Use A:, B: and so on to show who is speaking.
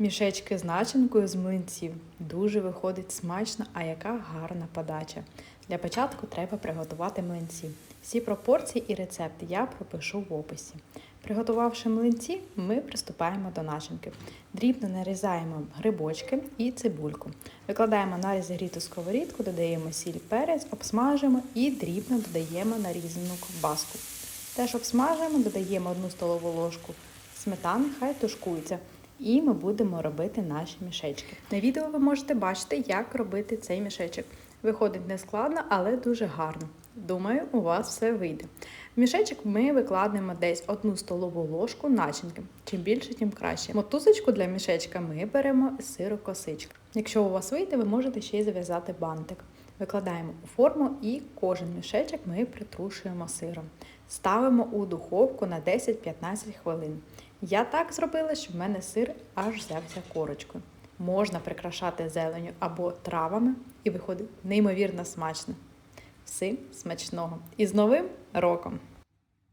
A: Мішечки з начинкою з млинців. Дуже виходить смачно, а яка гарна подача. Для початку треба приготувати млинці. Всі пропорції і рецепти я пропишу в описі. Приготувавши млинці, ми приступаємо до начинки. Дрібно нарізаємо грибочки і цибульку. Викладаємо на розігріту сковорідку, додаємо сіль, перець, обсмажуємо і дрібно додаємо нарізану ковбаску. Теж обсмажуємо, додаємо одну столову ложку сметани, хай тушкується. І ми будемо робити наші мішечки. На відео ви можете бачити, як робити цей мішечок. Виходить не складно, але дуже гарно. Думаю, у вас все вийде. В мішечок ми викладаємо десь одну столову ложку начинки. Чим більше, тим краще. Мотузочку для мішечка ми беремо з сиру косичка. Якщо у вас вийде, ви можете ще й зав'язати бантик. Викладаємо у форму і кожен мішечок ми притрушуємо сиром. Ставимо у духовку на 10-15 хвилин. Я так зробила, що в мене сир аж взявся корочкою. Можна прикрашати зеленю або травами, і виходить неймовірно смачно. Всім смачного! І з Новим роком!